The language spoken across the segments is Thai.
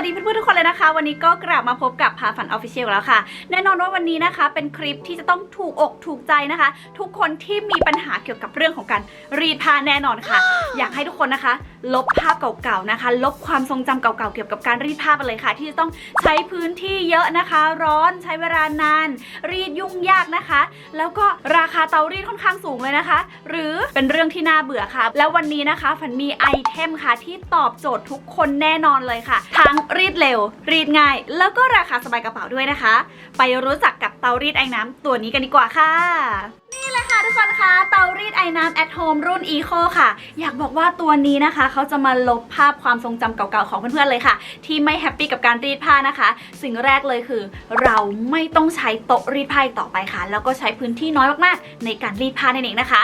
วัสดีเพื่อนๆทุกคนเลยนะคะ วันนี้ก็กลับมาพบกับพาฝันออฟฟิเชียลแล้วค่ะ แน่นอนว่าวันนี้นะคะเป็นคลิปที่จะต้องถูกอกถูกใจนะคะ ทุกคนที่มีปัญหาเกี่ยวกับเรื่องของการรีดผ้าแน่นอนค่ะ อยากให้ทุกคนนะคะ ลบภาพเก่าๆนะคะ ลบความทรงจำเก่าๆเกี่ยวกับการรีดผ้าไปเลยค่ะ ที่จะต้องใช้พื้นที่เยอะนะคะ ร้อนใช้เวลานาน รีดยุ่งยากนะคะ แล้วก็ราคาเตารีดค่อนข้างสูงเลยนะคะ หรือเป็นเรื่องที่น่าเบื่อค่ะ แล้ววันนี้นะคะฝันมีไอเทมค่ะที่ตอบโจทย์ทุกคนแน่นอนเลยค่ะทั้งรีดเร็ว รีดง่าย แล้วก็ราคาสบายกระเป๋าด้วยนะคะ ไปรู้จักกับเตารีดไอ้น้ำตัวนี้กันดีกว่าค่ะ นี่เลยค่ะทุกคนคะเตารีดไอ้น้ำ at home รุ่น eco ค่ะ อยากบอกว่าตัวนี้นะคะ เขาจะมาลบภาพความทรงจำเก่าๆของเพื่อนๆเลยค่ะ ที่ไม่แฮปปี้กับการรีดผ้านะคะ สิ่งแรกเลยคือ เราไม่ต้องใช้โต๊ะรีดผ้าอีกต่อไปค่ะ แล้วก็ใช้พื้นที่น้อยมากๆในการรีดผ้านั่นเองนะคะ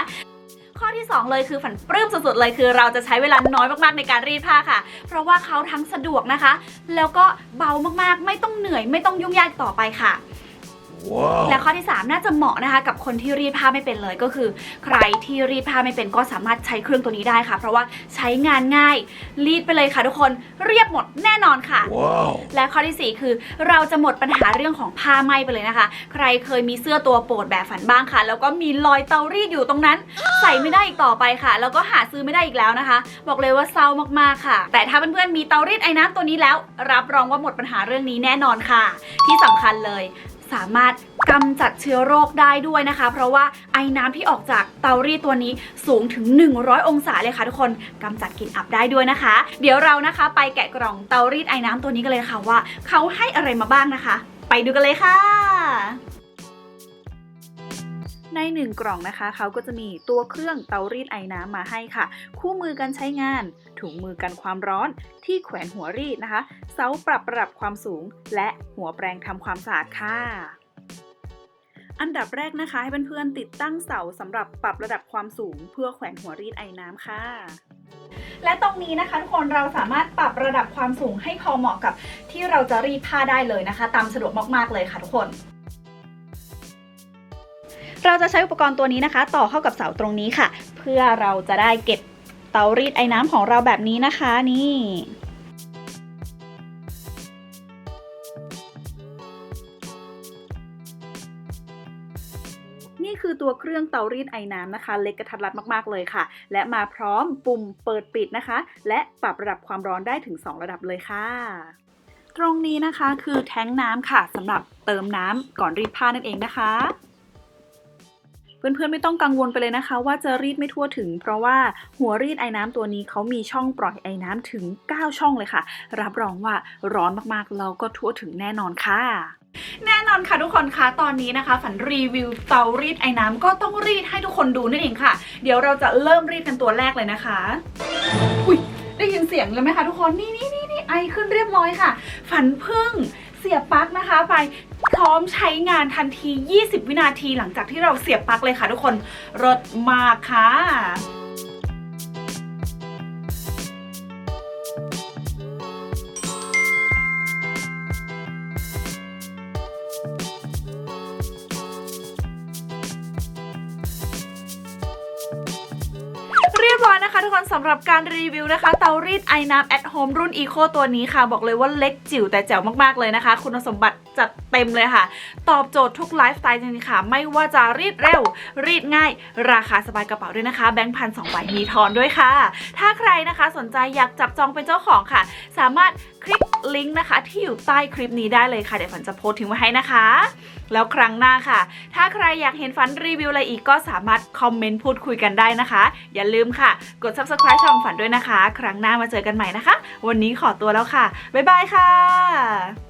ข้อที่ 2 เลยคือฝันปลื้มสุดๆเลยคือเราจะใช้เวลาน้อยมากๆในการรีดผ้าค่ะ เพราะว่าเขาทั้งสะดวกนะคะ แล้วก็เบามากๆ ไม่ต้องเหนื่อยไม่ต้องยุ่งยากต่อไปค่ะ และข้อที่ 3 น่าจะเหมาะนะคะ กับคนที่รีดผ้าไม่เป็นเลยก็คือ ใครที่รีดผ้าไม่เป็นก็สามารถใช้เครื่องตัวนี้ได้ค่ะ เพราะว่าใช้งานง่าย รีดไปเลยค่ะทุกคนเรียบหมดแน่นอนค่ะ Wow. และข้อที่ 4 คือ เราจะหมดปัญหาเรื่องของผ้าไหม้ไปเลยนะคะ ใครเคยมีเสื้อตัวโปรดแบบฝันบ้างค่ะ แล้วก็มีรอยเตารีดอยู่ตรงนั้น ใส่ไม่ได้อีกต่อไปค่ะ แล้วก็หาซื้อไม่ได้อีกแล้วนะคะ บอกเลยว่าเศร้ามากๆค่ะ แต่ถ้าเพื่อนๆมีเตารีดไอ้น้ำตัวนี้แล้ว รับรองว่าหมดปัญหาเรื่องนี้แน่นอนค่ะ ที่สำคัญเลย สามารถกำจัดเชื้อโรคได้ด้วยนะคะ เพราะว่าไอ้น้ำที่ออกจากเตารีดตัวนี้สูงถึง 100 องศาเลยค่ะทุกคนกำจัดกลิ่นอับได้ด้วยนะคะ เดี๋ยวเรานะคะ ไปแกะกล่องเตารีดไอ้น้ำตัวนี้กันเลยค่ะว่า เขาให้อะไรมาบ้างนะคะ ไปดูกันเลยค่ะ ในหนึ่งกล่องนะคะ เขาก็จะมีตัวเครื่องเตารีดไอ้น้ำมาให้ค่ะ คู่มือการใช้งาน ถุงมือกันความร้อน ที่แขวนหัวรีดนะคะ เสาปรับระดับความสูง และหัวแปรงทำความสะอาดค่ะอันดับแรกนะคะให้เพื่อนๆติดตั้งเสาสำหรับปรับระดับความสูง เพื่อแขวนหัวรีดไอ้น้ำค่ะ และตรงนี้นะคะทุกคนเราสามารถปรับระดับความสูงให้พอเหมาะกับที่เราจะรีดผ้าได้เลยนะคะ ตามสะดวกมากๆเลยค่ะทุกคน เราจะใช้อุปกรณ์ตัวนี้นะคะ ต่อเข้ากับเสาตรงนี้ค่ะ เพื่อเราจะได้เก็บเตารีดไอ้น้ำของเราแบบนี้นะคะนี่นี่คือตัวเครื่องเตารีดไอ้น้ำนะคะ เล็กกระทัดรัดมากๆเลยค่ะ และมาพร้อมปุ่มเปิดปิดนะคะ และปรับระดับความร้อนได้ถึง 2 ระดับเลยค่ะ ตรงนี้นะคะคือแท้งน้ำค่ะสำหรับเติมน้ำก่อนรีดผ้านั่นเองนะคะ เพื่อนๆไม่ต้องกังวลไปเลยนะคะ ว่าจะรีดไม่ทั่วถึง เพราะว่าหัวรีดไอ้น้ำตัวนี้เขามีช่องปล่อยไอ้น้ำถึง 9 ช่องเลยค่ะ รับรองว่าร้อนมากๆแล้วก็ทั่วถึงแน่นอนค่ะแน่นอนค่ะทุกคนคะตอนนี้นะคะ ฝันรีวิวเตารีดไอ้น้ำก็ต้องรีดให้ทุกคนดูนั่นเองค่ะ เดี๋ยวเราจะเริ่มรีดกันตัวแรกเลยนะคะ อุ้ยได้ยินเสียงเลยไหมคะทุกคนนี่นี่นี่นี่ไอขึ้นเรียบร้อยค่ะ ฝันพึ่งเสียบปลั๊กนะคะไป พร้อมใช้งานทันที 20 วินาทีหลังจากที่เราเสียบปลั๊กเลยค่ะทุกคนรสมากค่ะ นะคะทุกคนสำหรับการรีวิวนะคะเตารีดไอน้ำ at home รุ่น eco ตัวนี้ค่ะ บอกเลยว่าเล็กจิ๋วแต่แจ๋วมากๆเลยนะคะ คุณสมบัติจัดเต็มเลยค่ะ ตอบโจทย์ทุกไลฟ์สไตล์จริงๆค่ะ ไม่ว่าจะรีดเร็ว รีดง่าย ราคาสบายกระเป๋าด้วยนะคะ แบงค์พันสองใบมีทอนด้วยค่ะ ถ้าใครนะคะสนใจอยากจับจองเป็นเจ้าของค่ะ สามารถคลิกลิงก์นะคะ ที่อยู่ใต้คลิปนี้ได้เลยค่ะ เดี๋ยวฝันจะโพสทิ้งไว้ให้นะคะ แล้วครั้งหน้าค่ะ ถ้าใครอยากเห็นฝันรีวิวอะไรอีกก็สามารถคอมเมนต์พูดคุยกันได้นะคะ อย่าลืมค่ะกด subscribe ช่องฝันด้วยนะคะ ครั้งหน้ามาเจอกันใหม่นะคะ วันนี้ขอตัวแล้วค่ะ บ๊ายบายค่ะ